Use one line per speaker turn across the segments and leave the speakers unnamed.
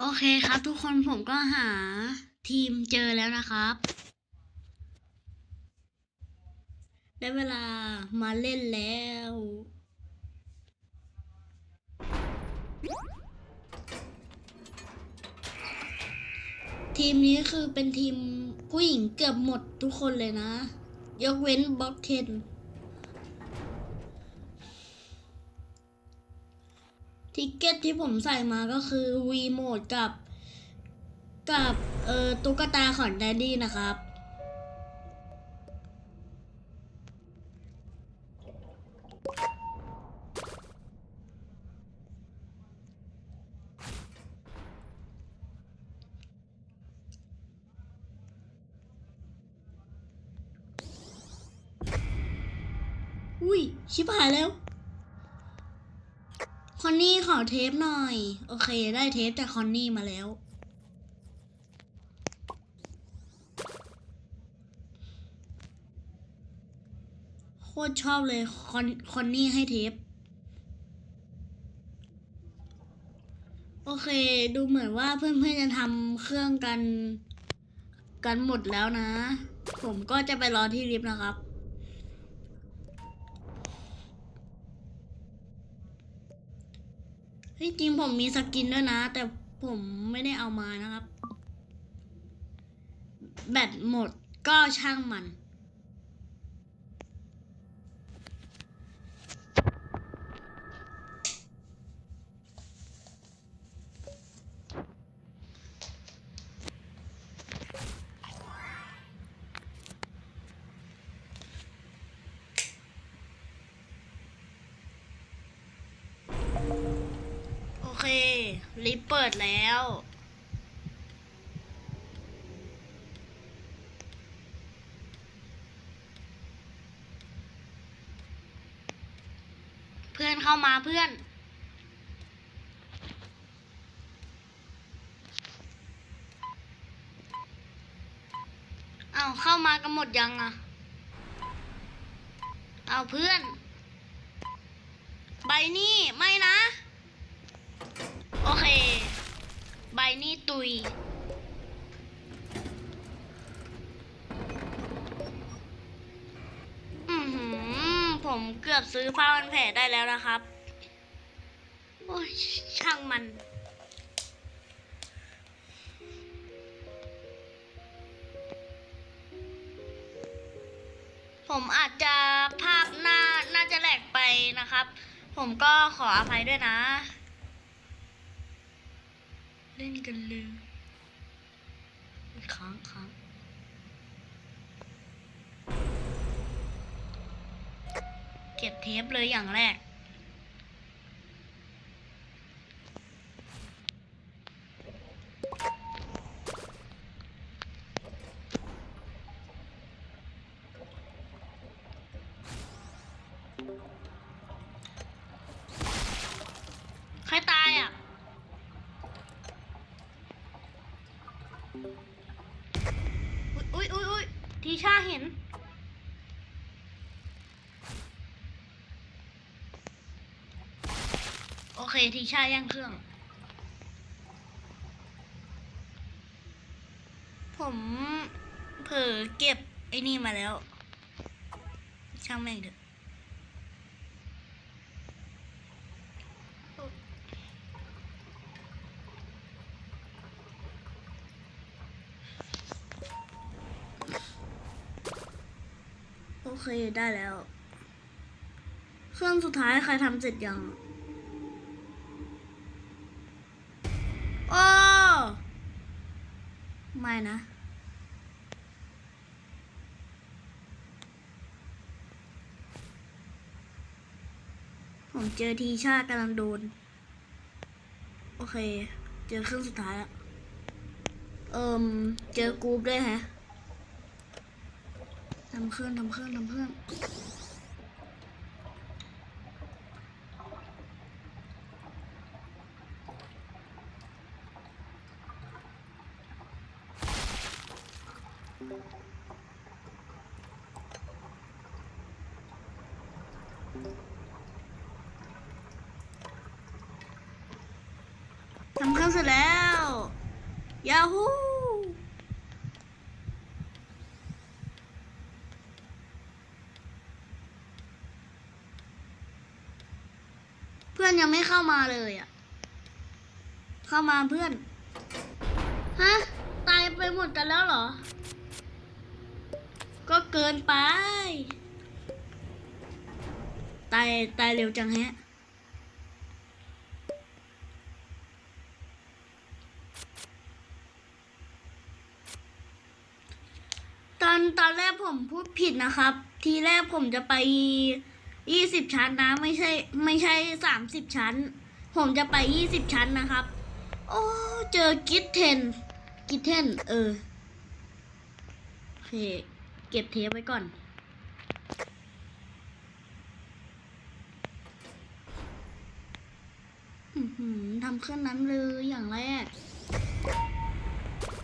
โอเคครับ ทุกคนผมก็หาทีมเจอแล้วนะครับ ได้เวลามาเล่นแล้ว ทีมนี้คือเป็นทีมผู้หญิงเกือบหมดทุกคนเลยนะ ยกเว้นบล็อกเทน ทิกเก็ตที่ผมใส่มาก็คือวีโหมดกับ กับเอ่อตุ๊กตาของแดดดี้นะครับ อุ้ย ชิบหายแล้ว อนนี่ขอเทปหน่อย โอเค ได้เทปจากคอนนี่มาแล้ว โคตรชอบเลยคอนคอนนี่ให้เทป โอเค ดูเหมือนว่าเพื่อนๆจะทำเครื่องกัน กันหมดแล้วนะ ผมก็จะไปรอที่ลิฟต์นะครับ ฮ้ยจริงผมมีสกินด้วยนะ แต่ผมไม่ได้เอามานะครับ แบตหมดก็ช่างมัน พื่อนเข้ามาเพื่อน เอาเข้ามากันหมดยังอะเอาเพื่อน ใบนี้ไม่นะ โอเค ใบนี้ตุย อือหือ ผมเกือบซื้อผ้าพันแผลได้แล้วนะครับ โอ้ยช่างมัน ผมอาจจะภาพหน้าน่าจะแหลกไปนะครับ ผมก็ขออภัยด้วยนะ เล่นกันเลยค้างค้าง เก็บเทปเลยอย่างแรก เคทีชาย่างเครื่อง ผมเผลอเก็บไอ้นี่มาแล้ว ช่างแม่งเถอะโอเคได้แล้ว เครื่องสุดท้ายใครทำเสร็จยัง โอ้ ไม่นะผมเจอทีชากำลังโดน โอเค เจอเครื่องสุดท้ายแล้ว เอิมเจอกรูปด้วยฮะทำเครื่องทำเครื่องทำเครื่อง ทำเครื่องเสร็จแล้ว ยาฮูเพื่อนยังไม่เข้ามาเลยอะ เข้ามาเพื่อน ฮะ ตายไปหมดกันแล้วเหรอ ก็เกินไป ตายตายเร็วจังแฮะตอนตอนแรกผมพูดผิดนะครับ ทีแรกผมจะไป ยี่สิบชั้นนะ ไม่ใช่ไม่ใช่สามสิบชั้น ผมจะไปยี่สิบชั้นนะครับ โอ้เจอกิทเทนกิทเทนเออโอเคเก็บเทปไว้ก่อนหือทำเครื่องนั้นเลยอย่างแรก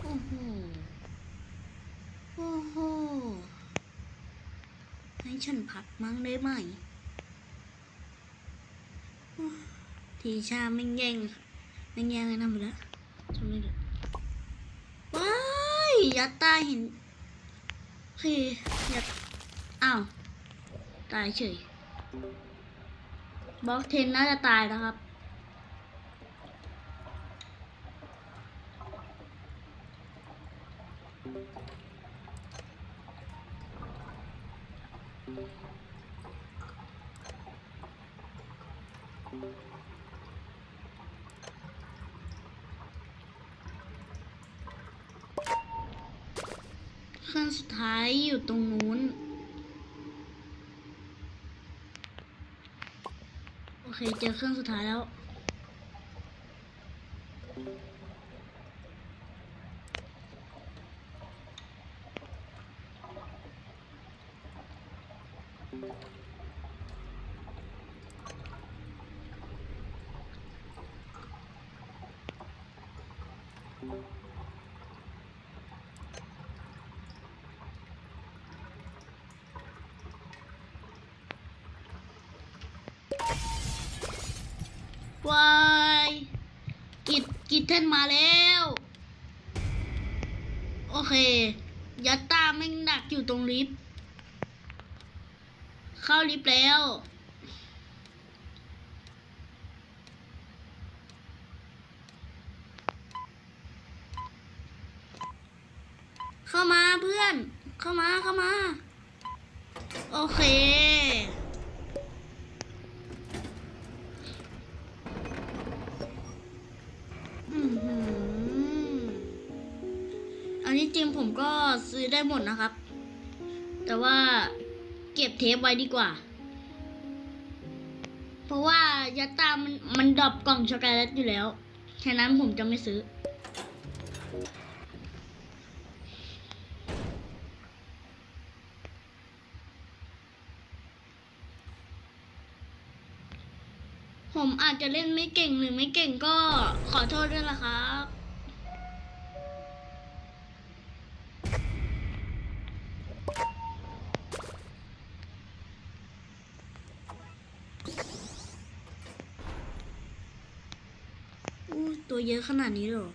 โอ้โห โอ้โห ให้ฉันพักมั้งได้ไหมโอ้ ทีชาไม่แย่งไม่แย่งเลยนะไปแล้วทำไม่ได้ว้ายยัดตายเห็นโอยัดอ้าวตายเฉยบล็อกเทนน่าจะตายแล้วครับ เครื่องสุดท้ายอยู่ตรงนู้น โอเค เจอเครื่องสุดท้ายแล้ว วายกิดกิดเทนมาแล้ว โอเค ยัตตาแม่งดักอยู่ตรงลิฟต์เข้าลิฟต์แล้ว เข้ามาเพื่อน เข้ามาเข้ามา โอเค ได้หมดนะครับ แต่ว่าเก็บเทปไว้ดีกว่า เพราะว่ายัตตามันมันดรอปกล่องช็อกโกแลตอยู่แล้วฉะนั้นผมจะไม่ซื้อ ผมอาจจะเล่นไม่เก่งหรือไม่เก่งก็ขอโทษด้วยนะครับ เยอะขนาดนี้เลยเหรอ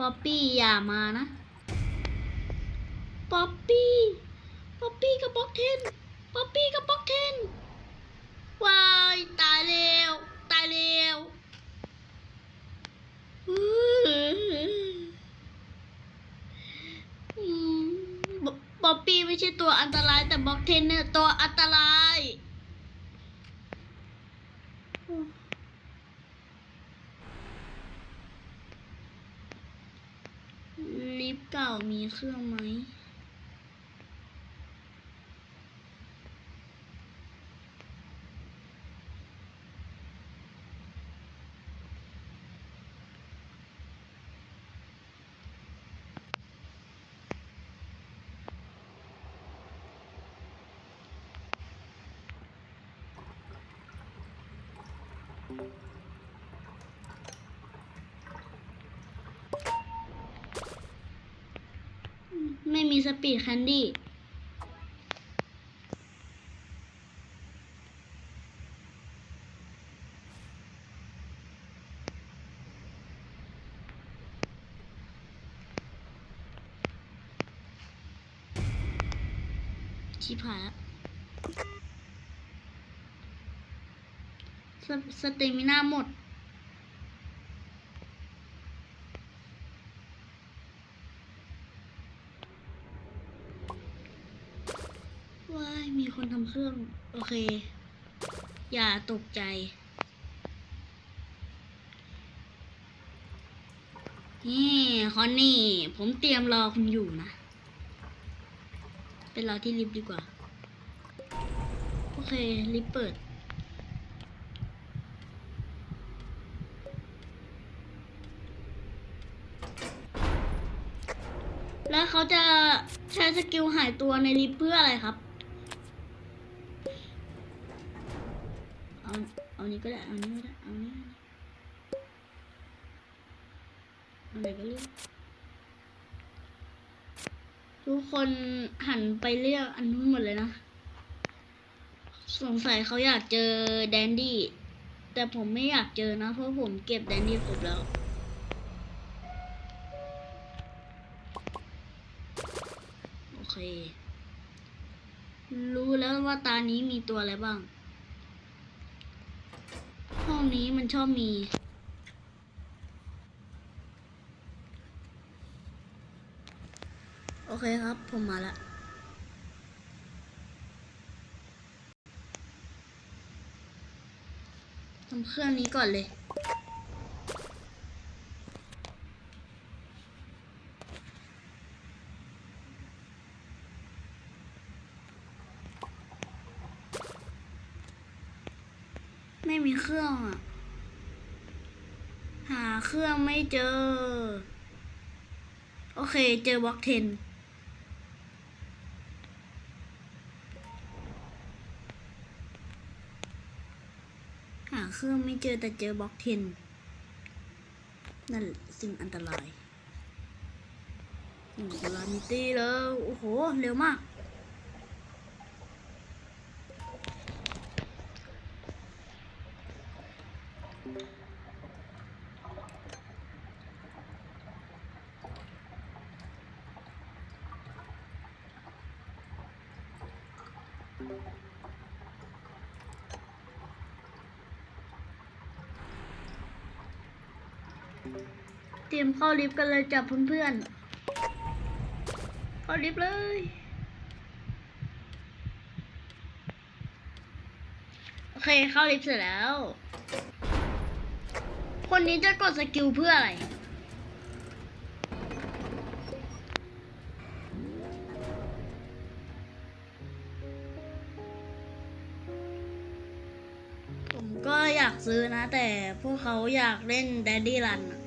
ป๊อปปี้อย่ามานะป๊อปปี้ป๊อปปี้กับบ็อกเทนป๊อปปี้กับบ็อกเทน วาย ตายเร็ว ตายเร็วอื้ออืมบป๊อปปี้ ไม่ใช่ตัวอันตรายแต่บ็อกเทนเนอร์ตัวอันตรายลิฟต์เก่ามีเครื่องไหม โไม่มีส ปีดแคนดี้ชิบหายแล้วสสเตมิน่าหมด อเคอย่าตกใจ นี่คอนนี่ ผมเตรียมรอคุณอยู่นะ เป็นรอที่ลิฟต์ดีกว่า โอเค ลิฟต์เปิดแล้วเขาจะใช้สกิลหายตัวในลิฟต์เพื่ออะไรครับ เอานี้ก็ได้ เอานี้ก็ได้ เอานี้เอาไหนก็เลือกทุกคนหันไปเรียกอันนู้นหมดเลยนะ สงสัยเขาอยากเจอแดนดี้ แต่ผมไม่อยากเจอนะ เพราะผมเก็บแดนดี้ครบแล้วโอเค รู้แล้วว่าตานี้มีตัวอะไรบ้าง ห้องนี้มันชอบมี โอเคครับ ผมมาละทำเครื่องนี้ก่อนเลย ไม่มีเค รื่องอะหาเครื่องไม่เจอ โอเคเจอบล็อกเทนหาเครื่องไม่เจอแต่เจอบล็อกเทนนั่นสิ่งอันตรายสิ่งอันตรายมิตี้แล้ว โอ้โห เร็วมาก มเข้าลิฟต์กันเลยจับเพื่อนๆ เข้าลิฟต์เลย โอเคเข้าลิฟต์เสร็จแล้ว คนนี้จะกดสกิลเพื่ออะไรผมก็อยากซื้อนะ แต่พวกเขาอยากเล่น Daddy Run อะ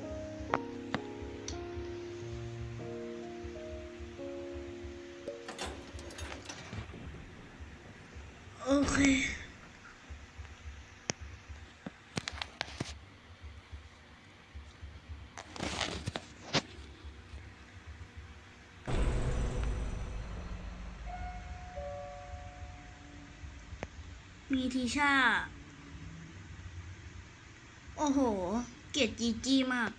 มีทีชา โอ้โห เกลียดจีจีมาก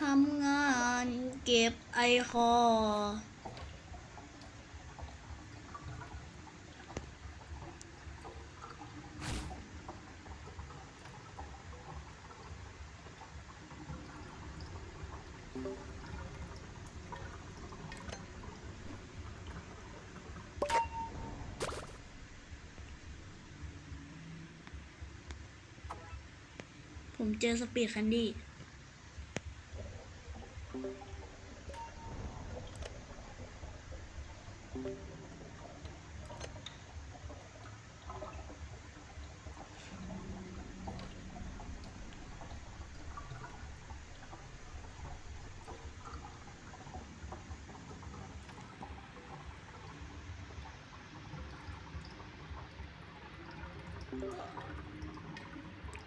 ทำงานเก็บไอคอ ผมเจอสปีดแคันดี้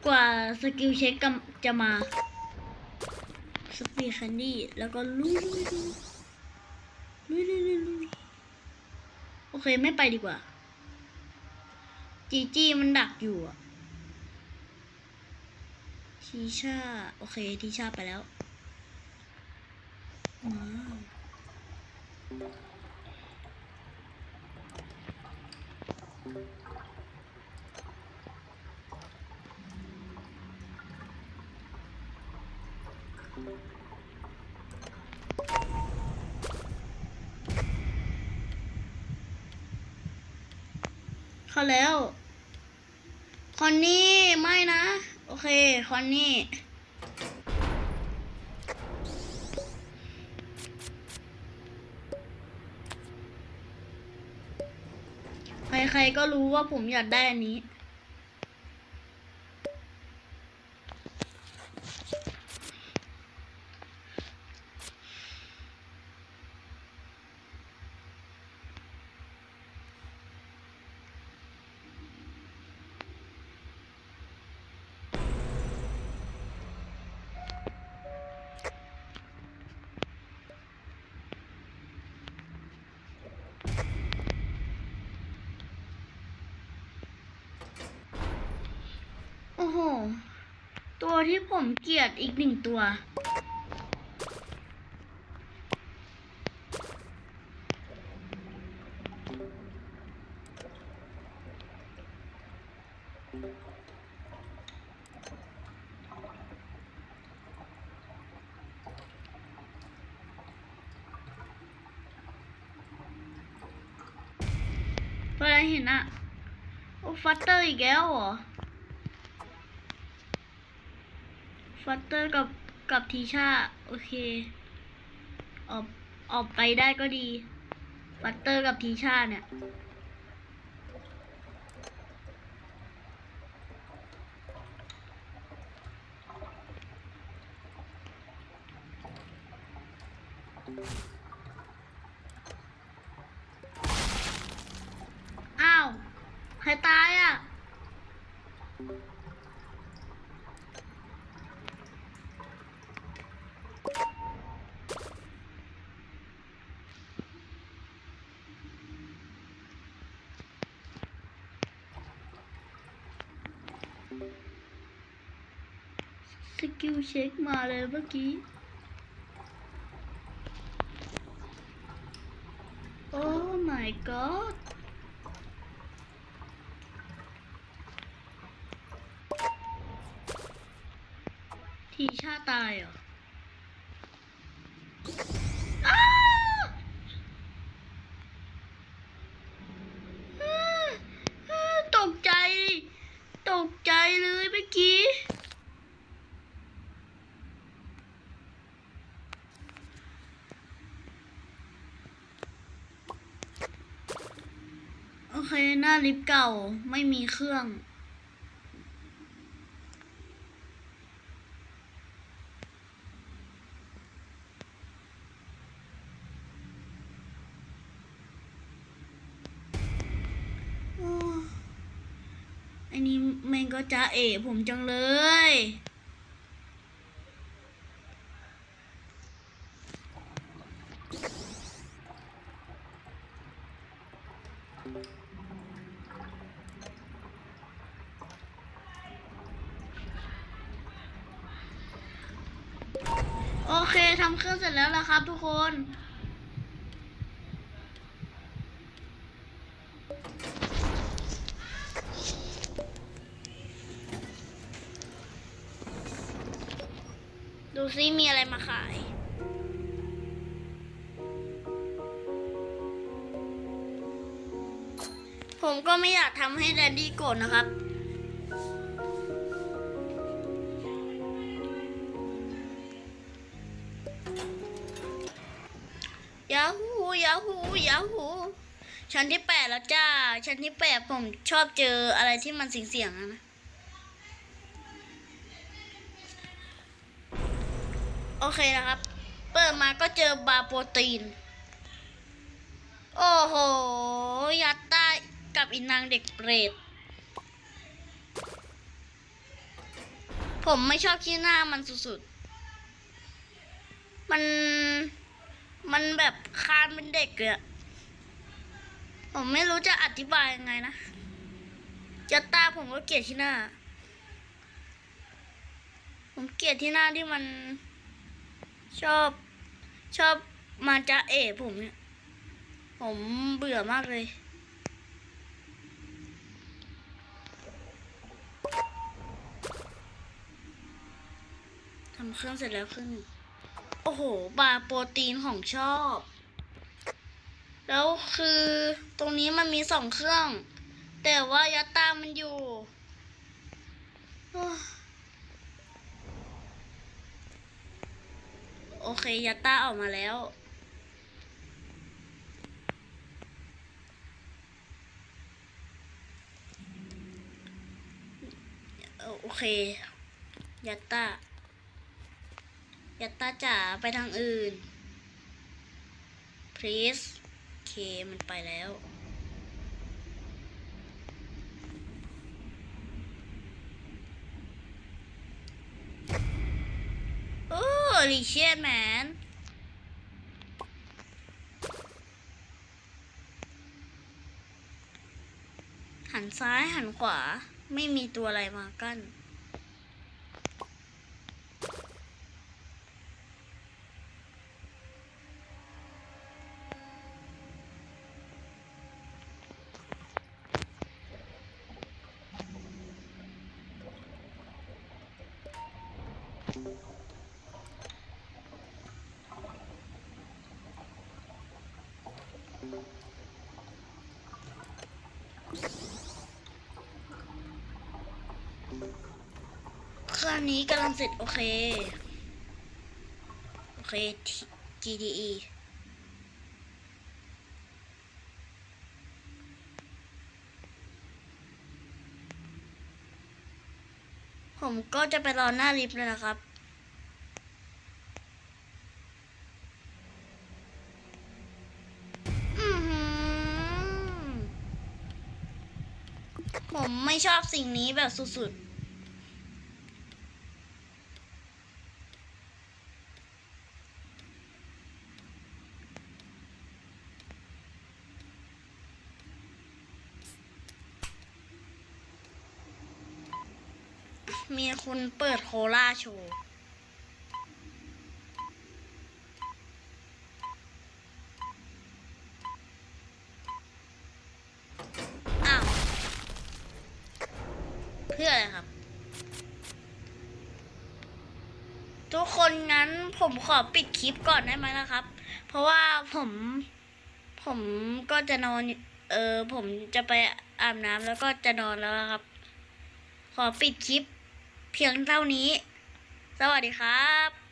ผ กว่าสกิลเช็คกำจะมาสปีดแคนดี้แล้วก็ลุยลุยลุยลุยลุยลุยโอเคไม่ไปดีกว่า จีจี้มันดักอยู่อะทีชาโอเคทีชาไปแล้วว้า วเข้าแล้ว คอนนี่ไม่นะ โอเค คอนนี่ใครๆก็รู้ว่าผมอยากได้อันนี้ โอ้โห ตัว ที่ผมเกลียดอีกหนึ่งตัวเพื่ออะไรเห็นอะโอ้ฟัตเตอร์อีกแล้วเหรอ ฟัตเตอร์กับกับทีชาโอเค ออกออกไปได้ก็ดี ฟัตเตอร์กับทีชาเนี่ย อ้าว ใครตายอะ สกิลเช็คมาเลยเมื่อกี้โอ้ my god ทีชาตายเหรออ้าวอ้าอ้าตกใจ ตกใจเลยเมื่อกี้ โอเค หน้าลิฟต์เก่าไม่มีเครื่อง อันนี้แมงก็จะเอะผมจังเลย โอเคทำเครื่องเสร็จแล้วละครับทุกคน ดูซิมีอะไรมาขายผมก็ไม่อยากทำให้แดนดี้โกรธนะครับาฮูยาฮูชั้นที่แปดแล้วจ้า ชั้นที่แปดผมชอบเจออะไรที่มันเสียงๆนะโอเคนะครับ เปิดมาก็เจอบาโปรตีน โอ้โห ยัดใต้กับอินนางเด็กเปรต ผมไม่ชอบขี้หน้ามันสุดๆ มัน มันแบบคานเป็นเด็กเลยอะ ผมไม่รู้จะอธิบายยังไงนะจะตาผมก็เกลียดที่หน้า ผมเกลียดที่หน้าที่มันชอบชอบมาจะเอะผมเนี่ย ผมเบื่อมากเลยทำเครื่องเสร็จแล้วครึ่งโอ้โห บาร์โปรตีนของชอบ แล้วคือตรงนี้มันมีสองเครื่อง แต่ว่ายัตตามันอยู่โอเคยัตตาออกมาแล้ว โอเค ยัตตายัตตาจ๋าไปทางอื่น please เคมันไปแล้วโอ้ลิเชียนแมนหันซ้ายหันขวาไม่มีตัวอะไรมากั้น องนี้กำลังเสร็จ โอเค โอเค GDE ผมก็จะไปรอหน้าลิฟต์เลยนะครับอือหือผมไม่ชอบสิ่งนี้แบบสุดๆ มีคนเปิดโคลาโชว์อ้าเพื่ออะไรครับ ทุกคนงั้นผมขอปิดคลิปก่อนได้ไหมนะครับ เพราะว่าผมผมก็จะนอน เออผมจะไปอาบน้ำแล้วก็จะนอนแล้วครับ ขอปิดคลิป เพียงเท่านี้ สวัสดีครับ